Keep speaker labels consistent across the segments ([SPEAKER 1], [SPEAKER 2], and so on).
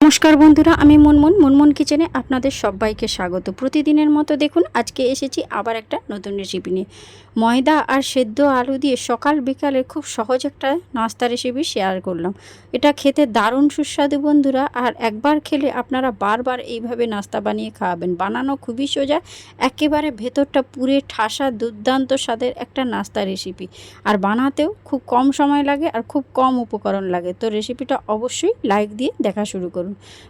[SPEAKER 1] নমস্কার বন্ধুরা, আমি মনমন। মনমন কিচেনে আপনাদের সবাইকে স্বাগত। প্রতিদিনের মতো দেখুন, আজকে এসেছি আবার একটা নতুন রেসিপি নিয়ে। ময়দা আর সেদ্ধ আলু দিয়ে সকাল বিকালে খুব সহজ একটা নাস্তা রেসিপি শেয়ার করলাম। এটা খেতে দারুণ সুস্বাদু বন্ধুরা, আর একবার খেলে আপনারা বারবার এইভাবে নাস্তা বানিয়ে খাওয়াবেন। বানানো খুবই সোজা, একেবারে ভেতরটা পুরে ঠাসা, দুর্দান্ত স্বাদের একটা নাস্তা রেসিপি আর বানাতেও খুব কম সময় লাগে আর খুব কম উপকরণ লাগে। তো রেসিপিটা অবশ্যই লাইক দিয়ে দেখা শুরু করুন।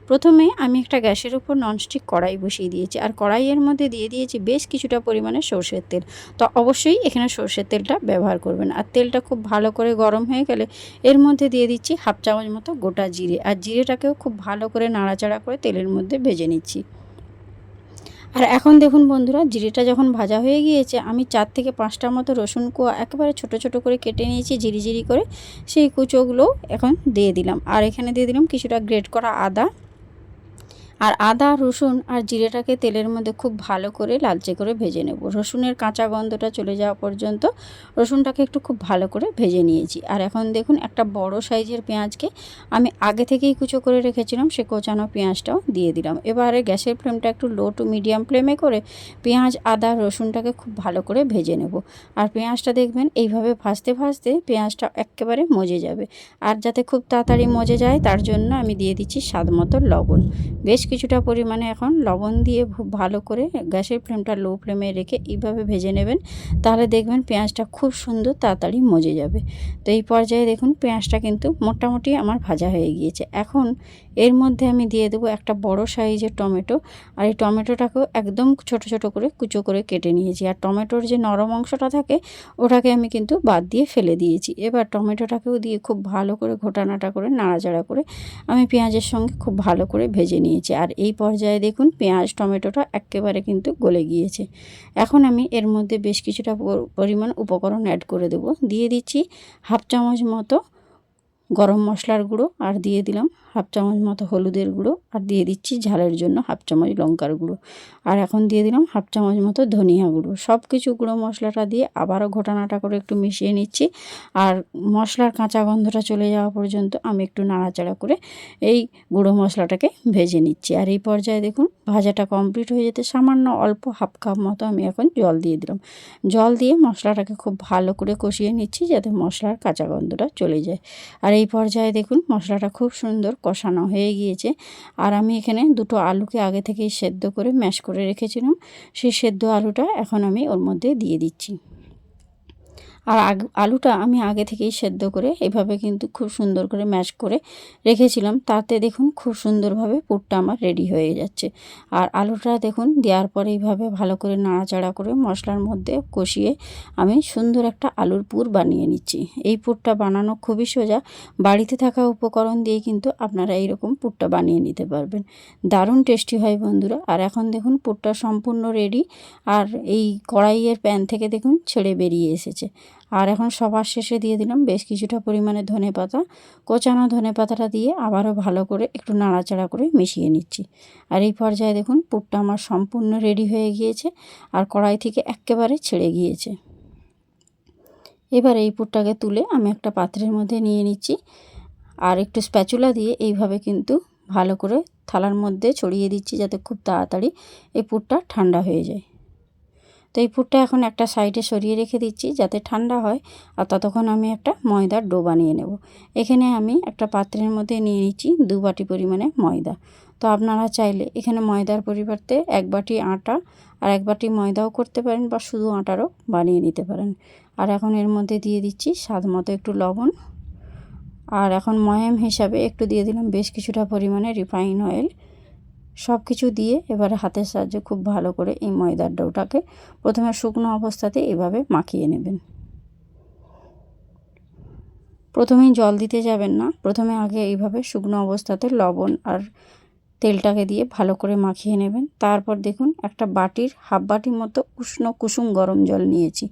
[SPEAKER 1] প্রথমে আমি একটা গ্যাসের উপর ননস্টিক কড়াই বসিয়ে দিয়েছি আর কড়াইয়ের মধ্যে দিয়ে দিয়েছি বেশ কিছুটা পরিমাণে সর্ষের তেল। তো অবশ্যই এখানে সর্ষের তেলটা ব্যবহার করবেন। আর তেলটা খুব ভালো করে গরম হয়ে গেলে এর মধ্যে দিয়ে দিচ্ছি হাফ চামচ মতো গোটা জিরে। আর জিরেটাকেও খুব ভালো করে নাড়াচাড়া করে তেলের মধ্যে ভেজে নিচ্ছি। আর এখন দেখুন বন্ধুরা, জিরিটা যখন ভাজা হয়ে গিয়েছে, আমি চার থেকে পাঁচটার মতো রসুন কুয়া একেবারে ছোট ছোট করে কেটে নিয়েছি, ঝিরিঝিরি করে। সেই কুচোগুলো এখন দিয়ে দিলাম। আর এখানে দিয়ে দিলাম কিছুটা গ্রেট করা আদা। আর আদা, রসুন আর জিরেটাকে তেলের মধ্যে খুব ভালো করে লালচে করে ভেজে নেব। রসুনের কাঁচা গন্ধটা চলে যাওয়া পর্যন্ত রসুনটাকে একটু খুব ভালো করে ভেজে নিয়েছি। আর এখন দেখুন একটা বড় সাইজের পেঁয়াজকে আমি আগে থেকেই কুচো করে রেখেছিলাম, সে কোচানো পেঁয়াজটাও দিয়ে দিলাম। এবারে গ্যাসের ফ্লেমটা একটু লো টু মিডিয়াম ফ্লেমে করে পেঁয়াজ, আদা, রসুনটাকে খুব ভালো করে ভেজে নেব। আর পেঁয়াজটা দেখবেন এইভাবে ভাজতে ভাজতে পেঁয়াজটা একেবারে মজে যাবে। আর যাতে খুব তাড়াতাড়ি মজে যায়, তার জন্য আমি দিয়ে দিচ্ছি স্বাদ মতো লবণ। বেশ কিছুটা পরিমাণে এখন লবণ দিয়ে খুব ভালো করে গ্যাসের ফ্লেমটা লো ফ্লেমে রেখে এইভাবে ভেজে নেবেন। তাহলে দেখবেন পেঁয়াজটা খুব সুন্দর তাড়াতাড়ি মজে যাবে। তো এই পর্যায়ে দেখুন পেঁয়াজটা কিন্তু মোটামুটি আমার ভাজা হয়ে গিয়েছে। এখন এর মধ্যে আমি দিয়ে দেবো একটা বড় সাইজের টমেটো। আর এই টমেটোটাকেও একদম ছোট ছোট করে কুচো করে কেটে নিয়েছি। আর টমেটোর যে নরম অংশটা থাকে, ওটাকে আমি কিন্তু বাদ দিয়ে ফেলে দিয়েছি। এবার টমেটোটাকেও দিয়ে খুব ভালো করে ঘোটানাটা করে, নাড়াচাড়া করে আমি পেঁয়াজের সঙ্গে খুব ভালো করে ভেজে নিয়েছি। আর এই পর্যায়ে দেখুন পেঁয়াজ, টমেটোটা একেবারে কিন্তু গলে গিয়েছে। এখন আমি এর মধ্যে বেশ কিছুটা পরিমাণ উপকরণ অ্যাড করে দেব। দিয়ে দিচ্ছি হাফ চামচ মতো গরম মশলার গুঁড়ো। আর দিয়ে দিলাম হাফ চামচ মতো হলুদের গুঁড়ো আর দিয়ে দিচ্ছি ঝালের জন্য হাফ চামচ লঙ্কার গুঁড়ো। আর এখন দিয়ে দিলাম হাফ চামচ মতো ধনিয়া গুঁড়ো। সব কিছু গুঁড়ো মশলাটা দিয়ে আবারও ঘোটানাটা করে একটু মিশিয়ে নিচ্ছি। আর মশলার কাঁচা গন্ধটা চলে যাওয়া পর্যন্ত আমি একটু নাড়াচাড়া করে এই গুঁড়ো মশলাটাকে ভেজে নিচ্ছি। আর এই পর্যায়ে দেখুন ভাজাটা কমপ্লিট হয়ে যেতে সামান্য অল্প হাফ কাপ মতো আমি এখন জল দিয়ে দিলাম। জল দিয়ে মশলাটাকে খুব ভালো করে কষিয়ে নিচ্ছি যাতে মশলার কাঁচা গন্ধটা চলে যায়। আর এই পর্যায়ে দেখুন মশলাটা খুব সুন্দর কষানো হয়ে গিয়েছে। আর আমি এখানে দুটো আলুকে আগে থেকেই সেদ্ধ করে ম্যাশ করে রেখেছিলাম। সেই সেদ্ধ আলুটা এখন আমি ওর মধ্যে দিয়ে দিচ্ছি। আর আলুটা আমি আগে থেকেই সেদ্ধ করে এভাবে কিন্তু খুব সুন্দর করে ম্যাশ করে রেখেছিলাম। তাতে দেখুন খুব সুন্দরভাবে পুরটা আমার রেডি হয়ে যাচ্ছে। আর আলুটা দেখুন দেওয়ার পরে এইভাবে ভালো করে নাড়াচাড়া করে মশলার মধ্যে কষিয়ে আমি সুন্দর একটা আলুর পুর বানিয়ে নিচ্ছি। এই পুরটা বানানো খুবই সোজা। বাড়িতে থাকা উপকরণ দিয়ে কিন্তু আপনারা এইরকম পুরটা বানিয়ে নিতে পারবেন। দারুণ টেস্টি হয় বন্ধুরা। আর এখন দেখুন পুরটা সম্পূর্ণ রেডি। আর এই কড়াইয়ের প্যান থেকে দেখুন ছেড়ে বেরিয়ে এসেছে। আর এখন সবার শেষে দিয়ে দিলাম বেশ কিছুটা পরিমাণে ধনে পাতা। কোচানো ধনে পাতাটা দিয়ে আবারও ভালো করে একটু নাড়াচাড়া করে মিশিয়ে নিচ্ছি। আর এই পর্যায়ে দেখুন পুরটা আমার সম্পূর্ণ রেডি হয়ে গিয়েছে আর কড়াই থেকে একেবারে ছেড়ে গিয়েছে। এবার এই পুরটাকে তুলে আমি একটা পাত্রের মধ্যে নিয়ে নিচ্ছি আর একটু স্প্যাচুলা দিয়ে এইভাবে কিন্তু ভালো করে থালার মধ্যে ছড়িয়ে দিচ্ছি যাতে খুব তাড়াতাড়ি এই পুরটা ঠান্ডা হয়ে যায়। তো এই পুরটা এখন একটা সাইডে সরিয়ে রেখে দিচ্ছি যাতে ঠান্ডা হয় আর ততক্ষণ আমি একটা ময়দার ডো বানিয়ে নেব। এখানে আমি একটা পাত্রের মধ্যে নিয়ে নিচ্ছি দু বাটি পরিমাণে ময়দা। তো আপনারা চাইলে এখানে ময়দার পরিবর্তে এক বাটি আটা আর এক বাটি ময়দাও করতে পারেন বা শুধু আটারও বানিয়ে নিতে পারেন। আর এখন এর মধ্যে দিয়ে দিচ্ছি স্বাদ মতো একটু লবণ। আর এখন ময়াম হিসাবে একটু দিয়ে দিলাম বেশ কিছুটা পরিমাণে রিফাইন অয়েল। সব কিছু দিয়ে এবারে হাতের সাহায্যে খুব ভালো করে এই ময়দার ডোটাকে প্রথমে শুকনো অবস্থাতে এভাবে মাখিয়ে নেবেন। প্রথমেই জল দিতে যাবেন না। প্রথমে আগে এইভাবে শুকনো অবস্থাতে লবণ আর তেলটাকে দিয়ে ভালো করে মাখিয়ে নেবেন। তারপর দেখুন একটা বাটির, হাফ বাটির মতো উষ্ণ কুসুম গরম জল নিয়েছি।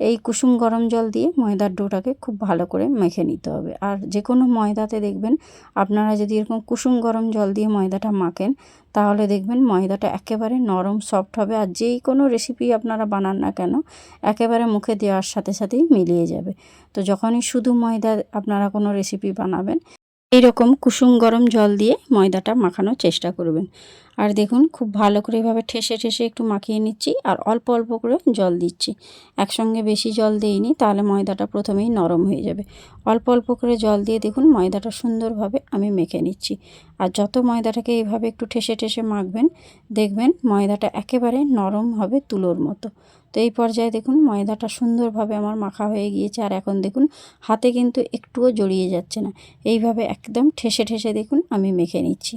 [SPEAKER 1] এই কুসুম গরম জল দিয়ে ময়দার ডোটাকে খুব ভালো করে মেখে নিতে হবে। আর যে কোনো ময়দাতে দেখবেন, আপনারা যদি এরকম কুসুম গরম জল দিয়ে ময়দাটা মাখেন, তাহলে দেখবেন ময়দাটা একেবারে নরম, সফট হবে আর যেই কোনো রেসিপি আপনারা বানান না কেন, একেবারে মুখে দেওয়ার সাথে সাথেই মিলিয়ে যাবে। তো যখনই শুধু ময়দা আপনারা কোনো রেসিপি বানাবেন, এইরকম কুসুম গরম জল দিয়ে ময়দাটা মাখানোর চেষ্টা করবেন। আর দেখুন, খুব ভালো করে এভাবে ঠেসে ঠেসে একটু মাখিয়ে নিচ্ছি আর অল্প অল্প করে জল দিচ্ছি। একসঙ্গে বেশি জল দিইনি, তাহলে ময়দাটা প্রথমেই নরম হয়ে যাবে। অল্প অল্প করে জল দিয়ে দেখুন, ময়দাটা সুন্দরভাবে আমি মেখে নিচ্ছি। আর যত ময়দাটাকে এইভাবে একটু ঠেসে ঠেসে মাখবেন, দেখবেন ময়দাটা একেবারে নরম হবে তুলোর মতো। তো এই পর্যায়ে দেখুন, ময়দাটা সুন্দরভাবে আমার মাখা হয়ে গিয়েছে। আর এখন দেখুন, হাতে কিন্তু একটুও জড়িয়ে যাচ্ছে না। এইভাবে একদম ঠেসে ঠেসে দেখুন, আমি মেখে নিচ্ছি।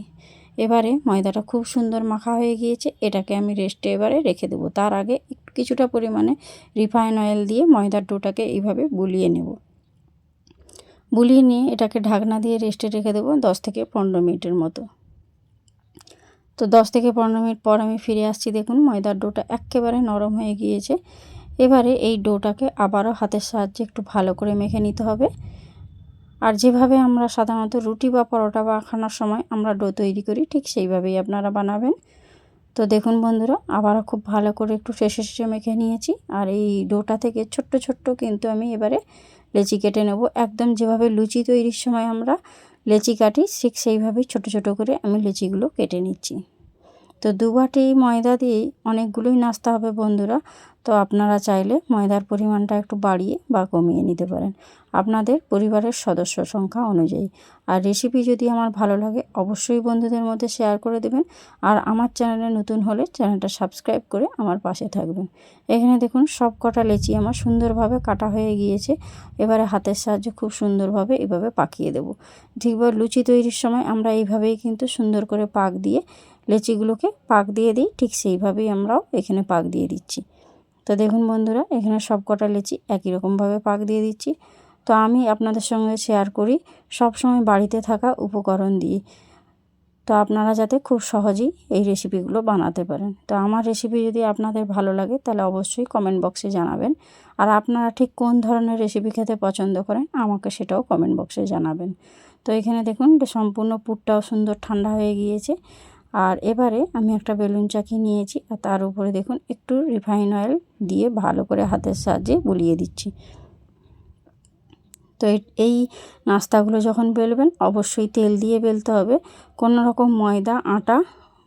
[SPEAKER 1] এবারে ময়দাটা খুব সুন্দর মাখা হয়ে গিয়েছে, এটাকে আমি রেস্টে এবারে রেখে দেবো। তার আগে কিছুটা পরিমাণে রিফাইন অয়েল দিয়ে ময়দার ডোটাকে এইভাবে বুলিয়ে নেব। বুলিয়ে নিয়ে এটাকে ঢাকনা দিয়ে রেস্টে রেখে দেবো দশ থেকে পনেরো মিনিটের মতো। তো দশ থেকে পনেরো মিনিট পর আমি ফিরে আসছি, দেখুন ময়দার ডোটা একেবারে নরম হয়ে গিয়েছে। এবারে এই ডোটাকে আবারও হাতের সাহায্যে একটু ভালো করে মেখে নিতে হবে। আর যেভাবে আমরা সাধারণত রুটি বা পরোটা মাখানোর সময় আমরা ডো তৈরি করি, ঠিক সেইভাবেই আপনারা বানাবেন। তো দেখুন বন্ধুরা, আবারও খুব ভালো করে একটু শেষে শেষে মেখে নিয়েছি। আর এই ডোটা থেকে ছোট্ট ছোট্ট কিন্তু আমি এবারে লেচি কেটে নেব। একদম যেভাবে লুচি তৈরির সময় আমরা লেচি কাটি, ঠিক সেইভাবেই ছোট ছোট করে আমি লেচিগুলো কেটে নিচ্ছি। তো দু বাটি ময়দা দিয়েই অনেকগুলোই নাস্তা হবে বন্ধুরা। তো আপনারা চাইলে ময়দার পরিমাণটা একটু বাড়িয়ে বা কমিয়ে নিতে পারেন। আপনাদের পরিবারের সদস্য সংখ্যা অনুযায়ী। আর রেসিপি যদি আমার ভালো লাগে, অবশ্যই বন্ধুদের মধ্যে শেয়ার করে দেবেন। আর আমার চ্যানেলে নতুন হলে চ্যানেলটা সাবস্ক্রাইব করে আমার পাশে থাকবেন। এখানে দেখুন সব কটা লেচি আমার সুন্দরভাবে কাটা হয়ে গিয়েছে। এবারে হাতের সাহায্যে খুব সুন্দরভাবে এভাবে পাকিয়ে দেব। ঠিকভাবে লুচি তৈরির সময় আমরা এইভাবেই কিন্তু সুন্দর করে পাক দিয়ে লেচিগুলোকে পাক দিয়ে দিই। ঠিক সেইভাবেই আমরাও এখানে পাক দিয়ে দিচ্ছি। তো দেখুন বন্ধুরা, এখানে সব কটা লেচি একই রকমভাবে পাক দিয়ে দিচ্ছি। তো আমি আপনাদের সঙ্গে শেয়ার করি সব সময় বাড়িতে থাকা উপকরণ দিয়ে। তো আপনারা যাতে খুব সহজেই এই রেসিপিগুলো বানাতে পারেন। তো আমার রেসিপি যদি আপনাদের ভালো লাগে, তাহলে অবশ্যই কমেন্ট বক্সে জানাবেন। আর আপনারা ঠিক কোন ধরনের রেসিপি খেতে পছন্দ করেন, আমাকে সেটাও কমেন্ট বক্সে জানাবেন। তো এখানে দেখুন সম্পূর্ণ পুরটাও সুন্দর ঠান্ডা হয়ে গিয়েছে। আর এবারে আমি একটা বেলুন চাকি নিয়েছি আর তার উপরে দেখুন একটু রিফাইন অয়েল দিয়ে ভালো করে হাতের সাহায্যে বুলিয়ে দিচ্ছি। তো এই নাস্তাগুলো যখন বেলবেন অবশ্যই তেল দিয়ে বেলতে হবে। কোনো রকম ময়দা, আটা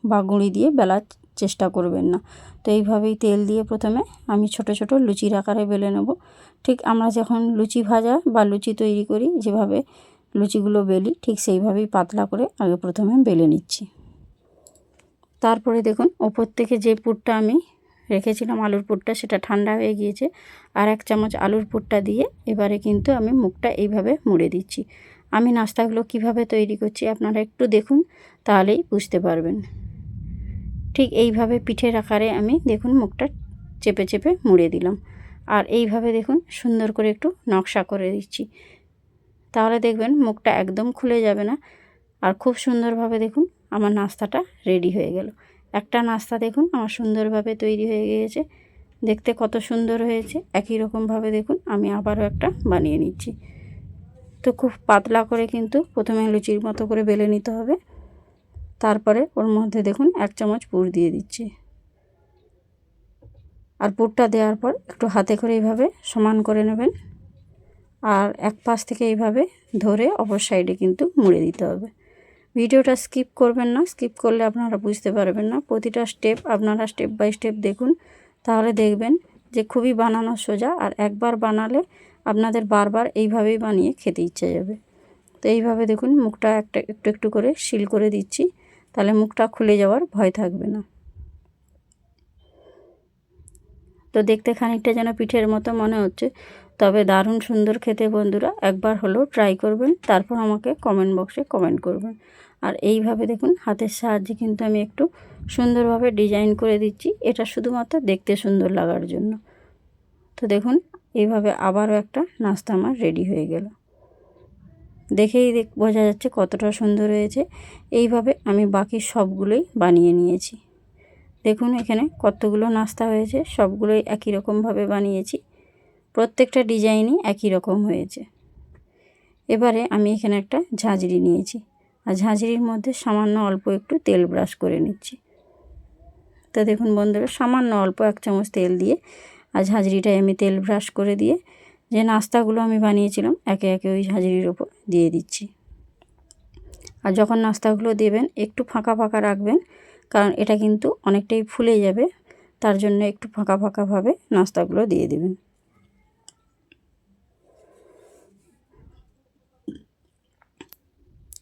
[SPEAKER 1] বা গুঁড়ি দিয়ে বেলার চেষ্টা করবেন না। তো এইভাবেই তেল দিয়ে প্রথমে আমি ছোট ছোট লুচির আকারে বেলে নেব। ঠিক আমরা যখন লুচি ভাজা বা লুচি তৈরি করি, যেভাবে লুচিগুলো বেলি, ঠিক সেইভাবেই পাতলা করে আগে প্রথমে বেলে নিচ্ছি। তারপরে দেখুন, ওপর থেকে যে পুরটা আমি রেখেছিলাম আলুর পুরটা, সেটা ঠান্ডা হয়ে গিয়েছে। আর এক চামচ আলুর পুরটা দিয়ে এবারে কিন্তু আমি মুখটা এইভাবে মুড়ে দিচ্ছি। আমি নাস্তাগুলো কীভাবে তৈরি করছি আপনারা একটু দেখুন, তাহলেই বুঝতে পারবেন। ঠিক এইভাবে পিঠের আকারে আমি দেখুন মুখটা চেপে চেপে মুড়ে দিলাম। আর এইভাবে দেখুন সুন্দর করে একটু নকশা করে দিচ্ছি। তাহলে দেখবেন মুখটা একদম খুলে যাবে না। আর খুব সুন্দরভাবে দেখুন আমার নাস্তাটা রেডি হয়ে গেল। একটা নাস্তা দেখুন, আমার সুন্দরভাবে তৈরি হয়ে গিয়েছে। দেখতে কত সুন্দর হয়েছে। একই রকমভাবে দেখুন, আমি আবারও একটা বানিয়ে নিচ্ছি। তো খুব পাতলা করে কিন্তু প্রথমে লুচির মতো করে বেলে নিতে হবে। তারপরে ওর মধ্যে দেখুন, এক চামচ পুর দিয়ে দিচ্ছি। আর পুরটা দেওয়ার পর একটু হাতে করে এইভাবে সমান করে নেবেন। আর এক পাশ থেকে এইভাবে ধরে অপর সাইডে কিন্তু মুড়ে দিতে হবে। ভিডিওটা স্কিপ করবেন না, স্কিপ করলে আপনারা বুঝতে পারবেন না। প্রতিটা স্টেপ, আপনারা স্টেপ বাই স্টেপ দেখুন, তাহলে দেখবেন যে খুবই বানানো সোজা, আর একবার বানালে আপনাদের বারবার এইভাবেই বানিয়ে খেতে ইচ্ছে যাবে। তো এইভাবে দেখুন, মুখটা একটা, একটু একটু করে শিল করে দিচ্ছি, তাহলে মুখটা খুলে যাওয়ার ভয় থাকবে না। তো দেখতে খানিকটা যেন পিঠের মতো মনে হচ্ছে। তবে দারুণ সুন্দর খেতে বন্ধুরা, একবার হলেও ট্রাই করবেন, তারপর আমাকে কমেন্ট বক্সে কমেন্ট করবেন। আর এইভাবে দেখুন, হাতের সাহায্যে কিন্তু আমি একটু সুন্দরভাবে ডিজাইন করে দিচ্ছি, এটা শুধুমাত্র দেখতে সুন্দর লাগার জন্য। তো দেখুন, এইভাবে আবারও একটা নাস্তা আমার রেডি হয়ে গেল। দেখেই দেখ, বোঝা যাচ্ছে কতটা সুন্দর হয়েছে। এইভাবে আমি বাকি সবগুলোই বানিয়ে নিয়েছি। দেখুন, এখানে কতগুলো নাস্তা হয়েছে, সবগুলোই একই রকমভাবে বানিয়েছি। প্রত্যেকটা ডিজাইনই একই রকম হয়েছে। এবারে আমি এখানে একটা ঝাঁঝরি নিয়েছি। আর ঝাঁঝরির মধ্যে সামান্য অল্প একটু তেল ব্রাশ করে নিচ্ছি। তো দেখুন বন্ধুরা, সামান্য অল্প এক চামচ তেল দিয়ে আর ঝাঁঝরিটায় আমি তেল ব্রাশ করে দিয়ে যে নাস্তাগুলো আমি বানিয়েছিলাম, একে একে ওই ঝাঁঝরির ওপর দিয়ে দিচ্ছি। আর যখন নাস্তাগুলো দেবেন, একটু ফাঁকা ফাঁকা রাখবেন, কারণ এটা কিন্তু অনেকটাই ফুলে যাবে, তার জন্য একটু ফাঁকা ফাঁকাভাবে নাস্তাগুলো দিয়ে দেবেন।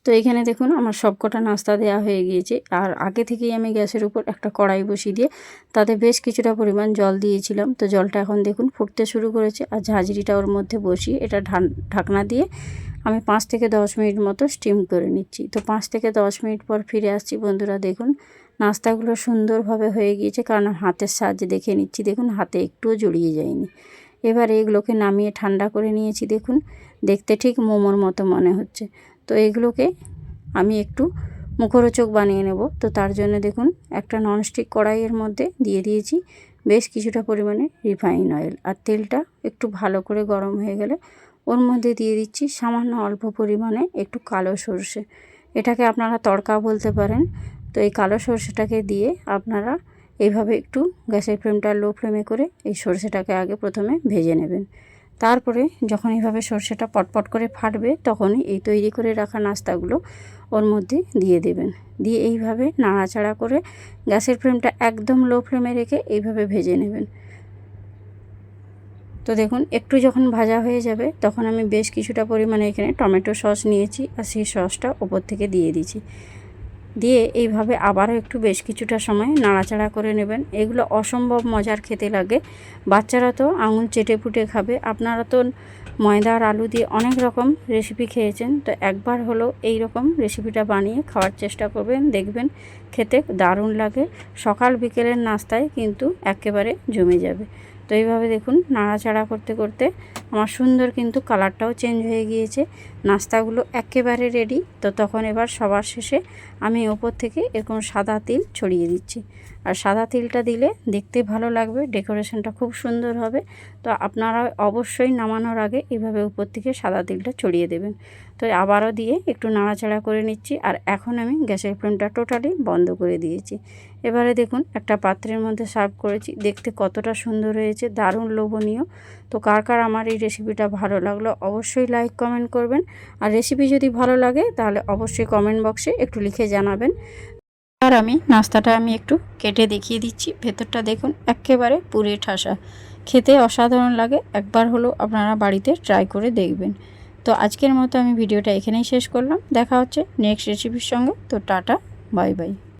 [SPEAKER 1] তো এখানে দেখুন আমার সবকটা নাস্তা দেওয়া হয়ে গিয়েছে। আর আগে থেকেই আমি গ্যাসের উপর একটা কড়াই বসিয়ে দিয়ে তাতে বেশ কিছুটা পরিমাণ জল দিয়েছিলাম। তো জলটা এখন দেখুন ফুটতে শুরু করেছে আর ঝাঁঝরিটা ওর মধ্যে বসিয়ে এটা ঢাকনা দিয়ে আমি পাঁচ থেকে দশ মিনিট মতো স্টিম করে নিচ্ছি। তো পাঁচ থেকে দশ মিনিট পর ফিরে আসছি বন্ধুরা, দেখুন নাস্তাগুলো সুন্দরভাবে হয়ে গিয়েছে কারণ হাতের সাহায্যে দেখে নিচ্ছি, দেখুন হাতে একটুও জড়িয়ে যায়নি। এবার এগুলোকে নামিয়ে ঠান্ডা করে নিয়েছি, দেখুন দেখতে ঠিক মোমোর মতো মনে হচ্ছে। তো এগুলোকে আমি একটু মুখরোচক বানিয়ে নেব। তো তার জন্য দেখুন, একটা ননস্টিক কড়াইয়ের মধ্যে দিয়ে দিয়েছি বেশ কিছুটা পরিমাণে রিফাইন অয়েল আর তেলটা একটু ভালো করে গরম হয়ে গেলে ওর মধ্যে দিয়ে দিচ্ছি সামান্য অল্প পরিমাণে একটু কালো সর্ষে। এটাকে আপনারা তড়কা বলতে পারেন। তো এই কালো সর্ষেটাকে দিয়ে আপনারা এইভাবে একটু গ্যাসের ফ্লেমটা লো ফ্লেমে করে এই সর্ষেটাকে আগে প্রথমে ভেজে নেবেন। তারপরে যখন এইভাবে সর্ষেটা পটপট করে ফাটবে তখনই এই তৈরি করে রাখা নাস্তাগুলো ওর মধ্যে দিয়ে দেবেন। দিয়ে এইভাবে নাড়াচাড়া করে গ্যাসের ফ্লেমটা একদম লো ফ্লেমে রেখে এইভাবে ভেজে নেবেন। তো দেখুন, একটু যখন ভাজা হয়ে যাবে, তখন আমি বেশ কিছুটা পরিমাণে এখানে টমেটো সস নিয়েছি আর সেই সসটা ওপর থেকে দিয়ে দিয়েছি দিয়ে এইভাবে আবারও একটু বেশ কিছুটা সময় নাড়াচাড়া করে নেবেন। এগুলো অসম্ভব মজার খেতে লাগে। বাচ্চারা তো আঙুল চেটে ফুটে খাবে। আপনারা তো ময়দা আর আলু দিয়ে অনেক রকম রেসিপি খেয়েছেন। তো একবার হলো এই রকম রেসিপিটা বানিয়ে খাওয়ার চেষ্টা করবেন, দেখবেন খেতে দারুণ লাগে। সকাল বিকেলের নাস্তায় কিন্তু একেবারে জমে যাবে। তো এইভাবে দেখুন, নাড়াচাড়া করতে করতে আমার সুন্দর কিন্তু কালারটাও চেঞ্জ হয়ে গিয়েছে। নাস্তাগুলো একেবারে রেডি তো তখন এবার সবার শেষে আমি ওপর থেকে এরকম সাদা তিল ছড়িয়ে দিচ্ছি। আর সাদা তিলটা দিলে দেখতে ভালো লাগবে, ডেকোরেশনটা খুব সুন্দর হবে। তো আপনারা অবশ্যই নামানোর আগে এভাবে উপর থেকে সাদা তিলটা ছড়িয়ে দেবেন। তো আবারও দিয়ে একটু নাড়াচাড়া করে নিচ্ছি, আর এখন আমি গ্যাসের ফ্লেমটা টোটালি বন্ধ করে দিয়েছি। এবারে দেখুন, একটা পাত্রের মধ্যে সার্ভ করেছি। দেখতে কতটা সুন্দর হয়েছে, দারুণ লোভনীয়। তো কার কার আমার এই রেসিপিটা ভালো লাগল অবশ্যই লাইক কমেন্ট করবেন। আর রেসিপি যদি ভালো লাগে, তাহলে অবশ্যই কমেন্ট বক্সে একটু লিখে জানাবেন। আর আমি নাস্তাটা আমি একটু কেটে দেখিয়ে দিচ্ছি। ভেতরটা দেখুন, একেবারে পুরে ঠাসা। খেতে অসাধারণ লাগে। একবার হলো আপনারা বাড়িতে ট্রাই করে দেখবেন। তো আজকের মতো আমি ভিডিওটা এখানেই শেষ করলাম। দেখা হচ্ছে নেক্সট রেসিপির সঙ্গে। তো টাটা বাই বাই